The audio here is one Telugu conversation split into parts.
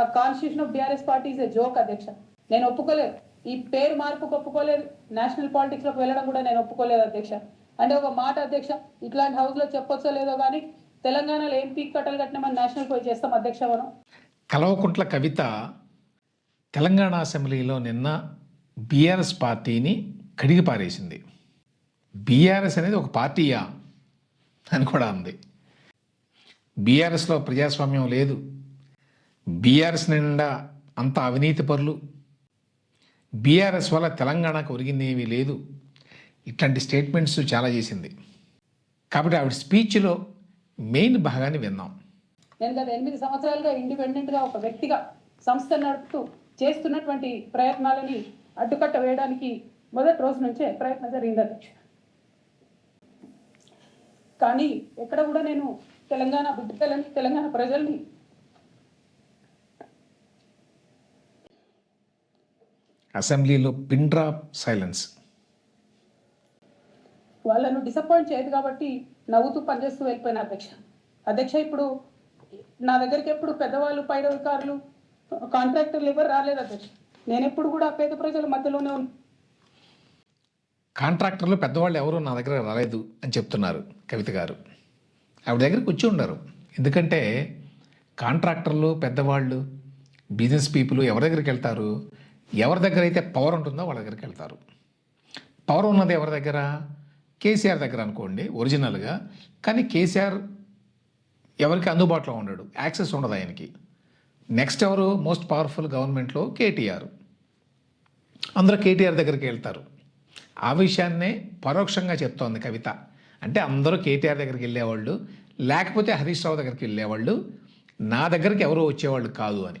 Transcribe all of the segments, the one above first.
ఆ constitution of BRS party is a joke అధ్యక్ష నేను ఒప్పుకోలేదు. ఈ పేరు మార్పుకు ఒప్పుకోలేదు. నేషనల్ పాలిటిక్స్లోకి వెళ్ళడం కూడా నేను ఒప్పుకోలేదు అధ్యక్ష అంటే ఒక మాట అధ్యక్ష ఇట్లాంటి హౌస్లో చెప్పొచ్చో లేదో కానీ తెలంగాణలో ఏం పీక్ కట్టలు కట్టినామని నేషనల్ పోయి చేస్తాం అధ్యక్ష మనం. కలవకుంట్ల కవిత తెలంగాణ అసెంబ్లీలో నిన్న బీఆర్ఎస్ పార్టీని కడిగి పారేసింది. బీఆర్ఎస్ అనేది ఒక పార్టీయా అని కూడా ఉంది బీఆర్ఎస్లో ప్రజాస్వామ్యం లేదు. బీఆర్ఎస్ నిండా అంత అవినీతి పరులు. బీఆర్ఎస్ వల్ల తెలంగాణకు ఒరిగింది ఏమీ లేదు. ఇట్లాంటి స్టేట్మెంట్స్ చాలా చేసింది. కాబట్టి ఆవిడ స్పీచ్లో మెయిన్ భాగాన్ని విన్నాం. నేను గత ఎనిమిది సంవత్సరాలుగా ఇండిపెండెంట్గా ఒక వ్యక్తిగా సంస్థ నడుపుతూ చేస్తున్నటువంటి ప్రయత్నాలని అడ్డుకట్ట వేయడానికి మొదటి రోజు నుంచే ప్రయత్నం జరిగింది అధ్యక్ష. కానీ ఎక్కడ కూడా నేను తెలంగాణ బిడ్డలని తెలంగాణ ప్రజల్ని అసెంబ్లీలో పిన్ డ్రాప్ సైలెన్స్. వాళ్ళను డిసప్పాయింట్ చేయదు కాబట్టి నవ్వుతూ పనిచేస్తూ వెళ్ళిపోయిన అధ్యక్ష. అధ్యక్ష ఇప్పుడు నా దగ్గరికి ఎప్పుడు పెద్దవాళ్ళు పైన అధికారులు కాంట్రాక్టర్లు ఎవరు రాలేదు అధ్యక్ష. నేను ఎప్పుడు కూడా పేద ప్రజల మధ్యలోనే కాంట్రాక్టర్లు పెద్దవాళ్ళు ఎవరు నా దగ్గర రాలేదు అని చెప్తున్నారు కవిత గారు. ఆవిడ దగ్గరికి వచ్చి ఉండరు ఎందుకంటే కాంట్రాక్టర్లు పెద్దవాళ్ళు బిజినెస్ పీపుల్ ఎవరి దగ్గరికి వెళ్తారు? ఎవరి దగ్గర అయితే పవర్ ఉంటుందో వాళ్ళ దగ్గరికి వెళ్తారు. పవర్ ఉన్నది ఎవరి దగ్గర? కేసీఆర్ దగ్గర అనుకోండి ఒరిజినల్గా కానీ కేసీఆర్ ఎవరికి అందుబాటులో ఉండడు యాక్సెస్ ఉండదు ఆయనకి. నెక్స్ట్ ఎవరు? మోస్ట్ పవర్ఫుల్ గవర్నమెంట్లో కేటీఆర్. అందరూ కేటీఆర్ దగ్గరికి వెళ్తారు. ఆ విషయాన్నే పరోక్షంగా చెప్తోంది కవిత. అంటే అందరూ కేటీఆర్ దగ్గరికి వెళ్ళేవాళ్ళు లేకపోతే హరీష్ రావు దగ్గరికి వెళ్ళేవాళ్ళు నా దగ్గరికి ఎవరు వచ్చేవాళ్ళు కాదు అని.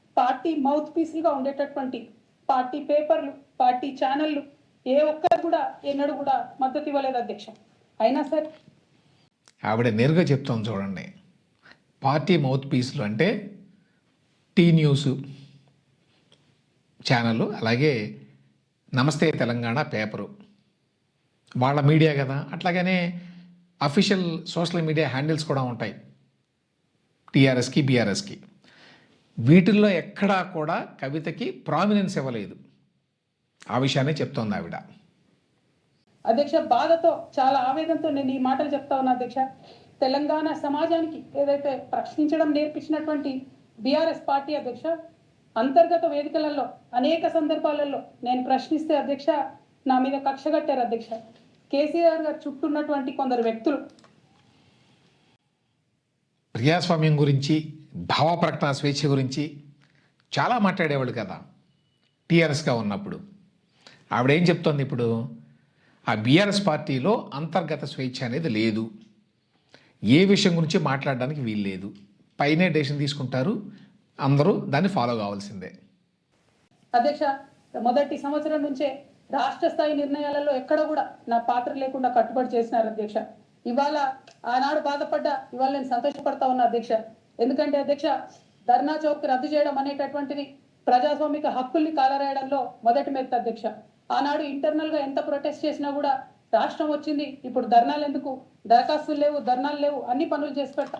పార్టీ మౌత్ పీస్లుగా ఉండేటటువంటి పార్టీ పేపర్లు పార్టీ ఛానళ్ళు ఏ ఒక్కరు కూడా ఎన్నడూ కూడా మద్దతు ఇవ్వలేదు అధ్యక్ష. అయినా సరే ఆవిడ నేరుగా చెప్తాం చూడండి. పార్టీ మౌత్ పీస్లు అంటే టీ న్యూస్ ఛానల్ అలాగే నమస్తే తెలంగాణ పేపరు. వాళ్ళ మీడియా కదా. అట్లాగనే అఫీషియల్ సోషల్ మీడియా హ్యాండిల్స్ కూడా ఉంటాయి. టీఆర్ఎస్కి బీఆర్ఎస్కి. వీటిల్లో ఎక్కడా కూడా కవితకి ప్రామినెన్స్ ఇవ్వలేదు. ఆ విషయాన్ని చెప్తోంది ఆవిడ. అధ్యక్ష బాధతో చాలా ఆవేదనతో నేను ఈ మాటలు చెప్తా ఉన్నా అధ్యక్ష. తెలంగాణ సమాజానికి ఏదైతే ప్రశ్నించడం నేర్పించినటువంటి బీఆర్ఎస్ పార్టీ అధ్యక్ష అంతర్గత వేదికలలో అనేక సందర్భాలలో నేను ప్రశ్నిస్తే అధ్యక్ష నా మీద కక్ష కట్టారు అధ్యక్ష. కేసీఆర్ గారు చుట్టూ ఉన్నటువంటి కొందరు వ్యక్తులు. ప్రజాస్వామ్యం గురించి భావ ప్రకటన స్వేచ్ఛ గురించి చాలా మాట్లాడేవాళ్ళు కదా. టీఆర్ఎస్గా ఉన్నప్పుడు. ఆవిడ ఏం చెప్తోంది ఇప్పుడు? ఆ బీఆర్ఎస్ పార్టీలో అంతర్గత స్వేచ్ఛ అనేది లేదు. ఏ విషయం గురించి మాట్లాడడానికి వీలు లేదు. పైనే డెసిషన్ తీసుకుంటారు. అందరూ దాన్ని ఫాలో కావాల్సిందే. అధ్యక్ష మొదటి సంవత్సరం నుంచే రాష్ట్ర స్థాయి నిర్ణయాలలో ఎక్కడ కూడా నా పాత్ర లేకుండా కట్టుబడి చేసినారు అధ్యక్ష. ఇవాళ ఆనాడు బాధపడ్డా ఇవాళ నేను సంతోషపడతా ఉన్నా అధ్యక్ష. ఎందుకంటే అధ్యక్ష ధర్నా చౌక్ రద్దు చేయడం అనేటటువంటిది ప్రజాస్వామిక హక్కుల్ని కాలరాయడంలో మొదటి మెత్త అధ్యక్ష. ఆనాడు ఇంటర్నల్గా ఎంత ప్రొటెస్ట్ చేసినా కూడా రాష్ట్రం వచ్చింది ఇప్పుడు ధర్నాలు ఎందుకు? దరఖాస్తులు లేవు ధర్నాలు లేవు అన్ని పనులు చేసి పెట్టా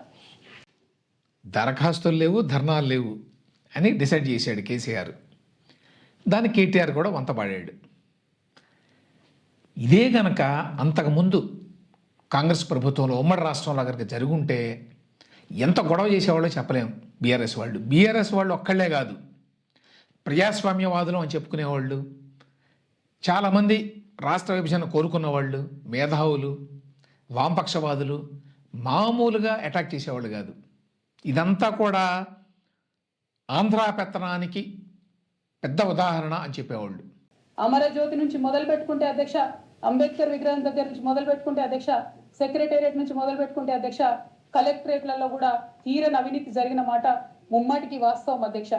దరఖాస్తులు లేవు ధర్నాలు లేవు అని డిసైడ్ చేశాడు కేసీఆర్. దాన్ని కేటీఆర్ కూడా వంతపాడాడు. ఇదే గనక అంతకుముందు కాంగ్రెస్ ప్రభుత్వంలో ఉమ్మడి రాష్ట్రంలో కనుక జరుగుంటే ఎంత గొడవ చేసేవాళ్ళో చెప్పలేం బీఆర్ఎస్ వాళ్ళు. బీఆర్ఎస్ వాళ్ళు ఒక్కళ్ళే కాదు. ప్రజాస్వామ్యవాదులు అని చెప్పుకునేవాళ్ళు. చాలామంది రాష్ట్ర విభజన కోరుకున్న వాళ్ళు మేధావులు వామపక్షవాదులు మామూలుగా అటాక్ చేసేవాళ్ళు కాదు. ఇదంతా కూడా ఆంధ్ర పెత్తనానికి పెద్ద ఉదాహరణ అని చెప్పేవాళ్ళు. అమరజ్యోతి నుంచి మొదలు పెట్టుకుంటే అధ్యక్ష అంబేద్కర్ విగ్రహం దగ్గర నుంచి మొదలు పెట్టుకుంటే అధ్యక్ష సెక్రటేరియట్ నుంచి మొదలు పెట్టుకుంటే అధ్యక్ష కలెక్టరేట్లలో కూడా తీరని అవినీతి జరిగిన మాట ముమ్మాటికి వాస్తవం అధ్యక్ష.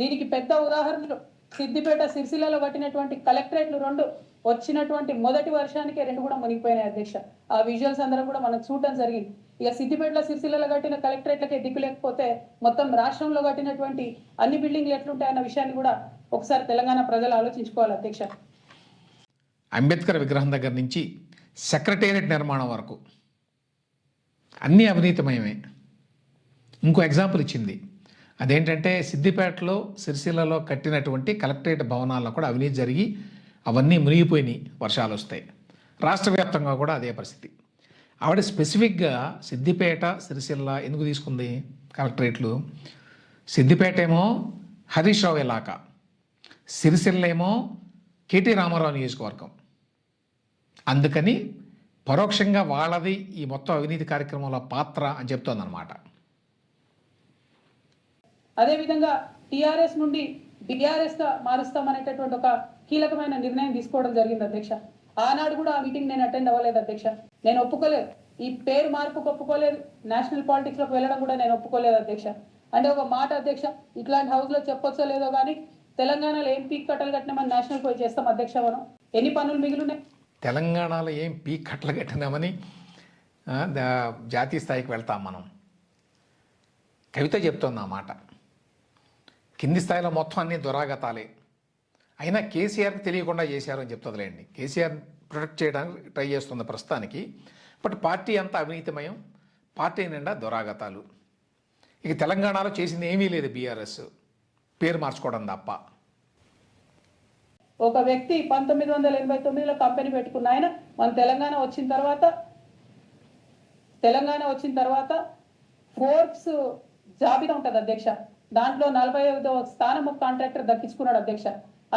దీనికి పెద్ద ఉదాహరణలు సిద్దిపేట సిరిసిల్లలో కట్టినటువంటి కలెక్టరేట్లు రెండు వచ్చినటువంటి మొదటి వర్షానికే రెండు కూడా మునిగిపోయినాయి అధ్యక్ష. ఆ విజువల్స్ అందరం కూడా మనం చూడటం జరిగింది. ఇక సిద్దిపేటలో సిరిసిల్లలో కట్టిన కలెక్టరేట్లకే దిక్కు లేకపోతే మొత్తం రాష్ట్రంలో కట్టినటువంటి అన్ని బిల్డింగ్లు ఎట్లుంటాయన్న విషయాన్ని కూడా ఒకసారి తెలంగాణ ప్రజలు ఆలోచించుకోవాలి అధ్యక్ష. అంబేద్కర్ విగ్రహం దగ్గర నుంచి సెక్రటేరియట్ నిర్మాణం వరకు అన్నీ అవినీతిమయమే. ఇంకో ఎగ్జాంపుల్ ఇచ్చింది. అదేంటంటే సిద్దిపేటలో సిరిసిల్లలో కట్టినటువంటి కలెక్టరేట్ భవనాల్లో కూడా అవినీతి జరిగి అవన్నీ మునిగిపోయినాయి వర్షాలు వస్తాయి. రాష్ట్ర వ్యాప్తంగా కూడా అదే పరిస్థితి. ఆవిడ స్పెసిఫిక్గా సిద్దిపేట సిరిసిల్ల ఎందుకు తీసుకుంది కలెక్టరేట్లు? సిద్దిపేట ఏమో హరీష్ రావు ఇలాకా సిరిసిల్ల ఏమో కేటీ రామారావు నియోజకవర్గం. అందుకని పరోక్షంగా వాళ్ళది ఈ మొత్తం అవినీతి కార్యక్రమంలో పాత్ర అని చెప్తోందన్నమాట. అదేవిధంగా టీఆర్ఎస్ నుండి బీఆర్ఎస్గా మారుస్తామనేటటువంటి ఒక కీలకమైన నిర్ణయం తీసుకోవడం జరిగింది అధ్యక్ష. ఆనాడు కూడా ఆ మీటింగ్ నేను అటెండ్ అవ్వలేదు అధ్యక్ష. నేను ఒప్పుకోలేదు. ఈ పేరు మార్పుకు ఒప్పుకోలేదు. నేషనల్ పాలిటిక్స్లోకి వెళ్ళడం కూడా నేను ఒప్పుకోలేదు అధ్యక్ష. అంటే ఒక మాట అధ్యక్ష ఇట్లాంటి హౌస్లో చెప్పొచ్చో లేదో కానీ తెలంగాణలో ఏం పీక్ కట్టలు కట్టినామని నేషనల్ పోయి చేస్తాం అధ్యక్ష మనం. ఎన్ని పనులు మిగిలినాయి తెలంగాణలో ఏం పీకట్లు కట్టినామని దా- జాతీయ స్థాయికి వెళ్తాం మనం. కవిత చెప్తోంది ఆ మాట. కింది స్థాయిలో మొత్తం అన్ని దురాగతాలే. అయినా కేసీఆర్కి తెలియకుండా చేశారు అని చెప్తుందిలేండి కేసీఆర్ ప్రొటెక్ట్ చేయడానికి ట్రై చేస్తుంది ప్రస్తుతానికి. బట్ పార్టీ అంతా అవినీతిమయం పార్టీ నిండా దురాగతాలు. ఇక తెలంగాణలో చేసింది ఏమీ లేదు బీఆర్ఎస్. పేరు మార్చుకోవడం తప్ప. ఒక వ్యక్తి పంతొమ్మిది వందల ఎనభై తొమ్మిదిలో కంపెనీ పెట్టుకున్న ఆయన మన తెలంగాణ వచ్చిన తర్వాత తెలంగాణ వచ్చిన తర్వాత ఫోర్బ్స్ జాబితా ఉంటుంది అధ్యక్ష. దాంట్లో నలభై ఐదో స్థానం ఒక కాంట్రాక్టర్ దక్కించుకున్నాడు అధ్యక్ష.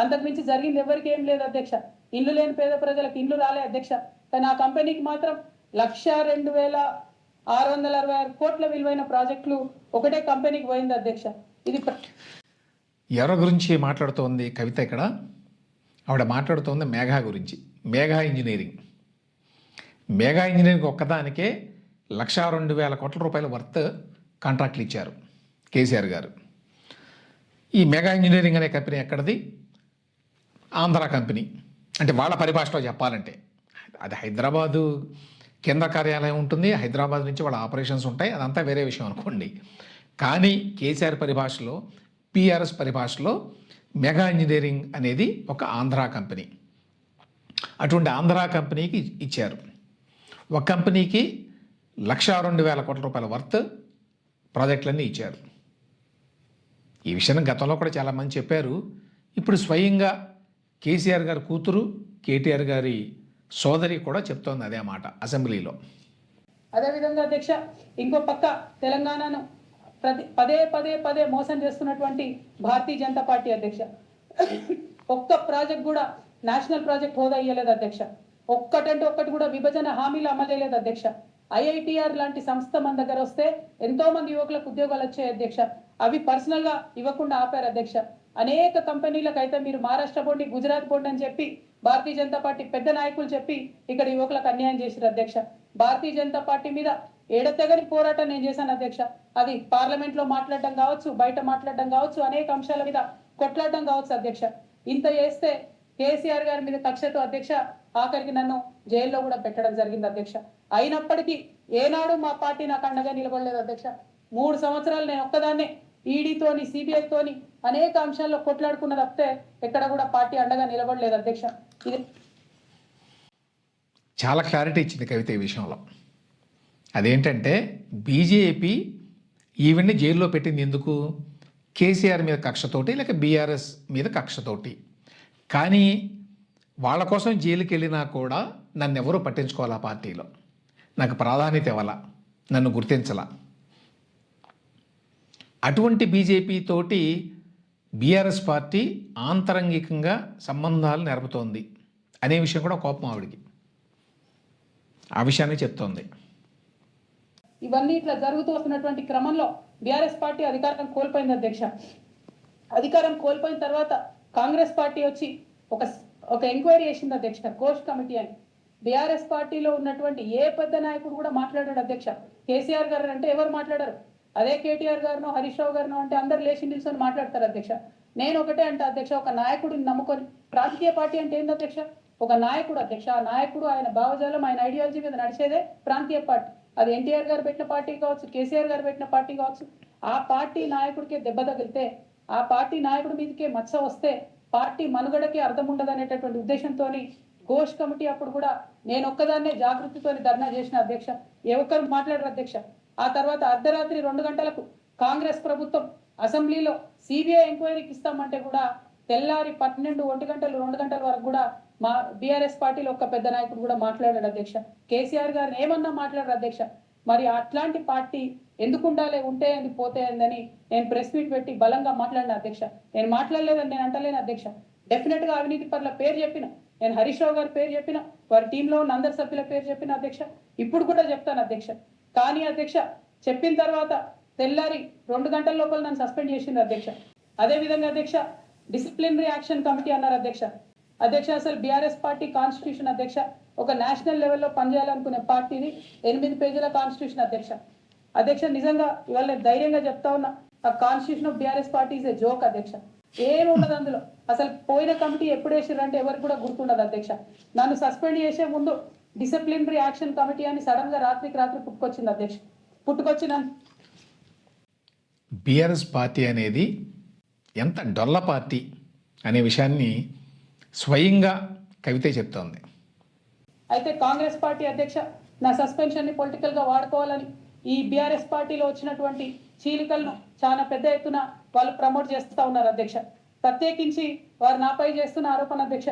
అంతకుమించి జరిగింది ఎవరికి ఏం లేదు అధ్యక్ష. ఇల్లు లేని పేద ప్రజలకు ఇల్లు రాలే అధ్యక్ష. కానీ ఆ కంపెనీకి మాత్రం లక్ష రెండు వేల ఆరు వందల అరవై ఆరు కోట్ల విలువైన ప్రాజెక్టులు ఒకటే కంపెనీకి పోయింది అధ్యక్ష. ఇది ఎవరి గురించి మాట్లాడుతోంది కవిత ఇక్కడ. ఆవిడ మాట్లాడుతోంది మేఘా గురించి. మేఘా ఇంజనీరింగ్. మేఘా ఇంజనీరింగ్ ఒక్కదానికే లక్ష రెండు వేల కోట్ల రూపాయల వర్త్ కాంట్రాక్ట్లు ఇచ్చారు కేసీఆర్ గారు. ఈ మెగా ఇంజనీరింగ్ అనే కంపెనీ ఎక్కడిది? ఆంధ్ర కంపెనీ. అంటే వాళ్ళ పరిభాషలో చెప్పాలంటే. అది హైదరాబాదు కేంద్ర కార్యాలయం ఉంటుంది. హైదరాబాద్ నుంచి వాళ్ళ ఆపరేషన్స్ ఉంటాయి. అదంతా వేరే విషయం అనుకోండి. కానీ కేసీఆర్ పరిభాషలో పిఆర్ఎస్ పరిభాషలో మెగా ఇంజనీరింగ్ అనేది ఒక ఆంధ్ర కంపెనీ. అటువంటి ఆంధ్ర కంపెనీకి ఇచ్చారు. ఒక కంపెనీకి లక్ష రెండు వేల కోట్ల రూపాయల వర్త్ ప్రాజెక్టులన్నీ ఇచ్చారు. ఈ విషయాన్ని గతంలో కూడా చాలామంది చెప్పారు. ఇప్పుడు స్వయంగా కేసీఆర్ గారి కూతురు కేటీఆర్ గారి సోదరి కూడా చెప్తోంది అదే మాట అసెంబ్లీలో. అదేవిధంగా అధ్యక్ష ఇంకో పక్క తెలంగాణను ప్రతి పదే పదే పదే మోసం చేస్తున్నటువంటి భారతీయ జనతా పార్టీ అధ్యక్ష. ఒక్క ప్రాజెక్ట్ కూడా నేషనల్ ప్రాజెక్ట్ హోదా ఇయ్యలేదు అధ్యక్ష. ఒక్కటంటే ఒక్కటి కూడా విభజన హామీలు అమలు చేయలేదు అధ్యక్ష. ఐఐటిఆర్ లాంటి సంస్థ మన దగ్గర వస్తే ఎంతో మంది యువకులకు ఉద్యోగాలు వచ్చాయి అధ్యక్ష. అవి పర్సనల్గా ఇవ్వకుండా ఆపారు అధ్యక్ష. అనేక కంపెనీలకు అయితే మీరు మహారాష్ట్ర బోర్డు గుజరాత్ బోర్డు అని చెప్పి భారతీయ జనతా పార్టీ పెద్ద నాయకులు చెప్పి ఇక్కడ యువకులకు అన్యాయం చేశారు అధ్యక్ష. భారతీయ జనతా పార్టీ మీద ఏడతెగని పోరాటం నేను చేశాను అధ్యక్ష. అది పార్లమెంట్లో మాట్లాడడం కావచ్చు బయట మాట్లాడడం కావచ్చు అనేక అంశాల మీద కొట్లాడడం కావచ్చు అధ్యక్ష. ఇంత చేస్తే కేసీఆర్ గారి మీద కక్షతో అధ్యక్ష ఆఖరికి నన్ను జైల్లో కూడా పెట్టడం జరిగింది అధ్యక్ష. అయినప్పటికీ ఏనాడు మా పార్టీ నాకు అండగా నిలబడలేదు అధ్యక్ష. మూడు సంవత్సరాలు నేను ఒక్కదాన్నే ఈడీతోని సిబిఐతోని అనేక అంశాల్లో కొట్లాడుకున్న తప్పితే ఎక్కడ కూడా పార్టీ అండగా నిలబడలేదు అధ్యక్ష. చాలా క్లారిటీ ఇచ్చింది కవిత ఈ విషయంలో. అదేంటంటే బీజేపీ ఈవెన్ని జైల్లో పెట్టింది ఎందుకు? కేసీఆర్ మీద కక్షతోటి లేక బీఆర్ఎస్ మీద కక్షతోటి? కానీ వాళ్ళ కోసం జైలుకి వెళ్ళినా కూడా నన్ను ఎవరూ పట్టించుకోవాలా పార్టీలో? నాకు ప్రాధాన్యత ఇవ్వాల నన్ను గుర్తించాల? అటువంటి బీజేపీ తోటి బీఆర్ఎస్ పార్టీ ఆంతరంగికంగా సంబంధాలు నెరపుతోంది అనే విషయం కూడా కోపం ఆవిడికి. ఆ విషయాన్ని చెప్తోంది. ఇవన్నీ ఇట్లా జరుగుతూ వస్తున్నటువంటి క్రమంలో బీఆర్ఎస్ పార్టీ అధికారం కోల్పోయింది అధ్యక్ష. అధికారం కోల్పోయిన తర్వాత కాంగ్రెస్ పార్టీ వచ్చి ఒక ఒక ఎంక్వైరీ చేసింది అధ్యక్ష కోస్ట్ కమిటీ అని. బీఆర్ఎస్ పార్టీలో ఉన్నటువంటి ఏ పెద్ద నాయకుడు కూడా మాట్లాడాడు అధ్యక్ష. కేసీఆర్ గారు అంటే ఎవరు మాట్లాడారు? అదే కేటీఆర్ గారినో హరీష్ రావు గారినో అంటే అందరు లేచి నిల్చొని మాట్లాడతారు అధ్యక్ష. నేను ఒకటే అంటే అధ్యక్ష ఒక నాయకుడిని నమ్ముకొని. రాజకీయ పార్టీ అంటే ఏంది అధ్యక్ష? ఒక నాయకుడు అధ్యక్ష. ఆ నాయకుడు ఆయన భావజాలం ఆయన ఐడియాలజీ మీద నడిచేదే ప్రాంతీయ పార్టీ. అది ఎన్టీఆర్ గారు పెట్టిన పార్టీ కావచ్చు కేసీఆర్ గారు పెట్టిన పార్టీ కావచ్చు. ఆ పార్టీ నాయకుడికే దెబ్బ తగిలితే ఆ పార్టీ నాయకుడి మీదకే మచ్చ వస్తే పార్టీ మనుగడకి అర్థం ఉండదనేటటువంటి ఉద్దేశంతో ఘోష్ కమిటీ అప్పుడు కూడా నేను ఒక్కదాన్నే జాగృతితో ధర్నా చేసిన అధ్యక్ష. ఏ ఒక్కరు మాట్లాడరు అధ్యక్ష. ఆ తర్వాత అర్ధరాత్రి రెండు గంటలకు కాంగ్రెస్ ప్రభుత్వం అసెంబ్లీలో సిబిఐ ఎంక్వైరీకి ఇస్తామంటే కూడా తెల్లారి పన్నెండు ఒంటి గంటలు రెండు గంటల వరకు కూడా మా బీఆర్ఎస్ పార్టీలో ఒక్క పెద్ద నాయకుడు కూడా మాట్లాడాడు అధ్యక్ష. కేసీఆర్ గారిని ఏమన్నా మాట్లాడారు అధ్యక్ష? మరి అట్లాంటి పార్టీ ఎందుకు ఉండాలి ఉంటే అని పోతే అని నేను ప్రెస్ మీట్ పెట్టి బలంగా మాట్లాడిన అధ్యక్ష. నేను మాట్లాడలేదని నేను అంటలేను అధ్యక్ష. డెఫినెట్గా అవినీతి పట్ల పేరు చెప్పిన నేను హరీష్ రావు గారి పేరు చెప్పిన వారి టీంలో ఉన్న అందరి సభ్యుల పేరు చెప్పిన అధ్యక్ష. ఇప్పుడు కూడా చెప్తాను అధ్యక్ష. కానీ అధ్యక్ష చెప్పిన తర్వాత తెల్లారి రెండు గంటల లోపల నన్ను సస్పెండ్ చేసింది అధ్యక్ష. అదే విధంగా అధ్యక్ష డిసిప్లినరీ యాక్షన్ కమిటీ అన్నారు అధ్యక్ష. అధ్యక్ష అసలు బీఆర్ఎస్ పార్టీ కాన్స్టిట్యూషన్ అధ్యక్ష ఒక నేషనల్ లెవెల్లో పనిచేయాలనుకునే పార్టీని ఎనిమిది పేజీల కాన్స్టిట్యూషన్ అధ్యక్ష. అధ్యక్ష నిజంగా ఇవాళ నేను ధైర్యంగా చెప్తా ఉన్నా ఆ constitution of BRS party is a joke అధ్యక్ష. ఏముండదు అందులో. అసలు పోయిన కమిటీ ఎప్పుడు వేసిర్రంటే ఎవరికి కూడా గుర్తుండదు అధ్యక్ష. నన్ను సస్పెండ్ చేసే ముందు డిసిప్లినరీ యాక్షన్ కమిటీ అని సడన్గా రాత్రికి రాత్రి పుట్టుకొచ్చింది అధ్యక్ష. పుట్టుకొచ్చి నన్ను బీఆర్ఎస్ పార్టీ అనేది ఎంత డొల్ల పార్టీ అనే విషయాన్ని స్వయంగా కవితే చెప్తోంది. అయితే కాంగ్రెస్ పార్టీ అధ్యక్ష నా సస్పెన్షన్ని పొలిటికల్గా వాడుకోవాలని ఈ బీఆర్ఎస్ పార్టీలో వచ్చినటువంటి చీలికలను చాలా పెద్ద ఎత్తున వాళ్ళు ప్రమోట్ చేస్తూ ఉన్నారు అధ్యక్ష. ప్రత్యేకించి వారు నాపై చేస్తున్న ఆరోపణ అధ్యక్ష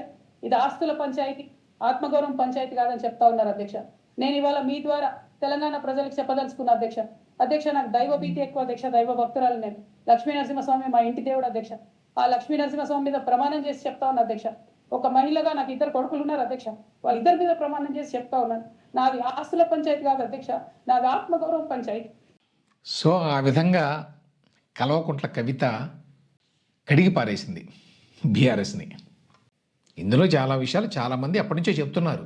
ఇది ఆస్తుల పంచాయతీ. ఆత్మగౌరవం పంచాయతీ కాదని చెప్తా ఉన్నారు అధ్యక్ష. నేను ఇవాళ మీ ద్వారా తెలంగాణ ప్రజలకు చెప్పదలుచుకున్న అధ్యక్ష. అధ్యక్ష నాకు దైవ భీతి ఎక్కువ అధ్యక్ష దైవ భక్తురాలు నేను. లక్ష్మీ నరసింహస్వామి మా ఇంటి దేవుడు అధ్యక్ష. ఆ లక్ష్మీ నరసింహస్వామి మీద ప్రమాణం చేసి చెప్తా ఉన్నా అధ్యక్ష. ఒక మహిళగా నాకు ఇద్దరు కొడుకులు ఉన్నారు అధ్యక్ష. వాళ్ళిద్దరి మీద ప్రమాణం చేసి చెప్తా ఉన్నాను నాది ఆస్తుల పంచాయతీ కాదు అధ్యక్ష. నాది ఆత్మగౌరవం పంచాయతీ. సో ఆ విధంగా కలవకుంట్ల కవిత కడిగి పారేసింది బీఆర్ఎస్ని. ఇందులో చాలా విషయాలు చాలామంది అప్పటి నుంచే చెప్తున్నారు.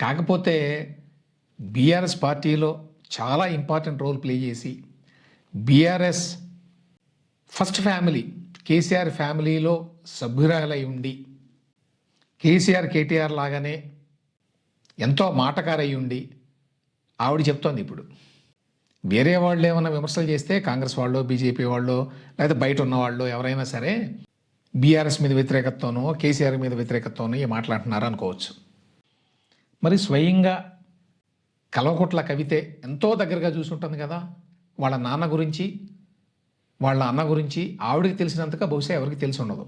కాకపోతే బీఆర్ఎస్ పార్టీలో చాలా ఇంపార్టెంట్ రోల్ ప్లే చేసి బీఆర్ఎస్ ఫస్ట్ ఫ్యామిలీ కేసీఆర్ ఫ్యామిలీలో సభ్యురాలై ఉండి కేసీఆర్ కేటీఆర్ లాగానే ఎంతో మాటకారై ఉండి ఆవిడ చెప్తోంది ఇప్పుడు. వేరే వాళ్ళు ఏమైనా విమర్శలు చేస్తే కాంగ్రెస్ వాళ్ళు బీజేపీ వాళ్ళు లేదా బయట ఉన్న వాళ్ళు ఎవరైనా సరే బీఆర్ఎస్ మీద వ్యతిరేకతతోనో కేసీఆర్ మీద వ్యతిరేకతతోనో ఈ మాట్లాడుతున్నారు అనుకోవచ్చు. మరి స్వయంగా కలవకుట్ల కవితే ఎంతో దగ్గరగా చూసుంటుంది కదా వాళ్ళ నాన్న గురించి వాళ్ళ అన్న గురించి ఆవిడకి తెలిసినంతగా బహుశా ఎవరికి తెలిసి ఉండదు.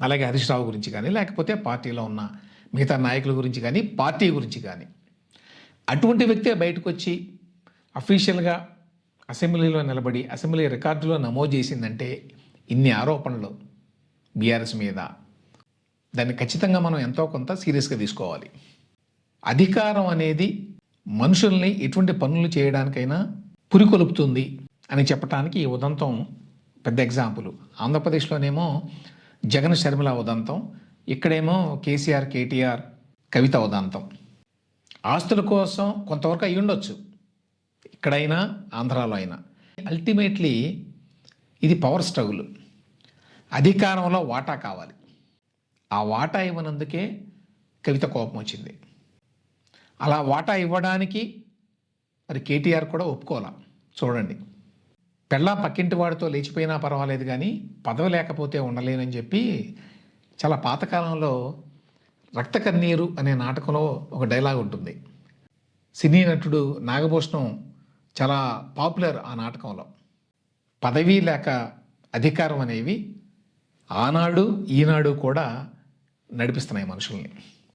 అలాగే హరీష్ రావు గురించి కానీ లేకపోతే పార్టీలో ఉన్న మిగతా నాయకుల గురించి కానీ పార్టీ గురించి కానీ. అటువంటి వ్యక్తే బయటకు వచ్చి అఫీషియల్గా అసెంబ్లీలో నిలబడి అసెంబ్లీ రికార్డులో నమోదు చేసిందంటే ఇన్ని ఆరోపణలు. బీఆర్ఎస్ మీద. దాన్ని ఖచ్చితంగా మనం ఎంతో కొంత సీరియస్గా తీసుకోవాలి. అధికారం అనేది మనుషుల్ని ఎటువంటి పనులు చేయడానికైనా పురికొలుపుతుంది అని చెప్పడానికి ఈ ఉదంతం పెద్ద ఎగ్జాంపుల్. ఆంధ్రప్రదేశ్లోనేమో జగన్ శర్మిల ఉదంతం ఇక్కడేమో కేసీఆర్ కేటీఆర్ కవిత ఉదంతం. ఆస్తుల కోసం కొంతవరకు అయి ఉండొచ్చు. ఇక్కడైనా ఆంధ్రాలో అయినా. అల్టిమేట్లీ ఇది పవర్ స్ట్రగుల్ అధికారంలో వాటా కావాలి. ఆ వాటా ఇవ్వనందుకే కవిత కోపం వచ్చింది. అలా వాటా ఇవ్వడానికి మరి కేటీఆర్ కూడా ఒప్పుకోవాల? చూడండి. పెళ్ళా పక్కింటి వాడితో లేచిపోయినా పర్వాలేదు కానీ పదవి లేకపోతే ఉండలేనని చెప్పి చాలా పాతకాలంలో రక్త కన్నీరు అనే నాటకంలో ఒక డైలాగ్ ఉంటుంది. సినీ నటుడు నాగభూషణం చాలా పాపులర్ ఆ నాటకంలో. పదవి లేక అధికారం అనేవి ఆనాడు ఈనాడు కూడా నడిపిస్తున్నాయి మనుషుల్ని.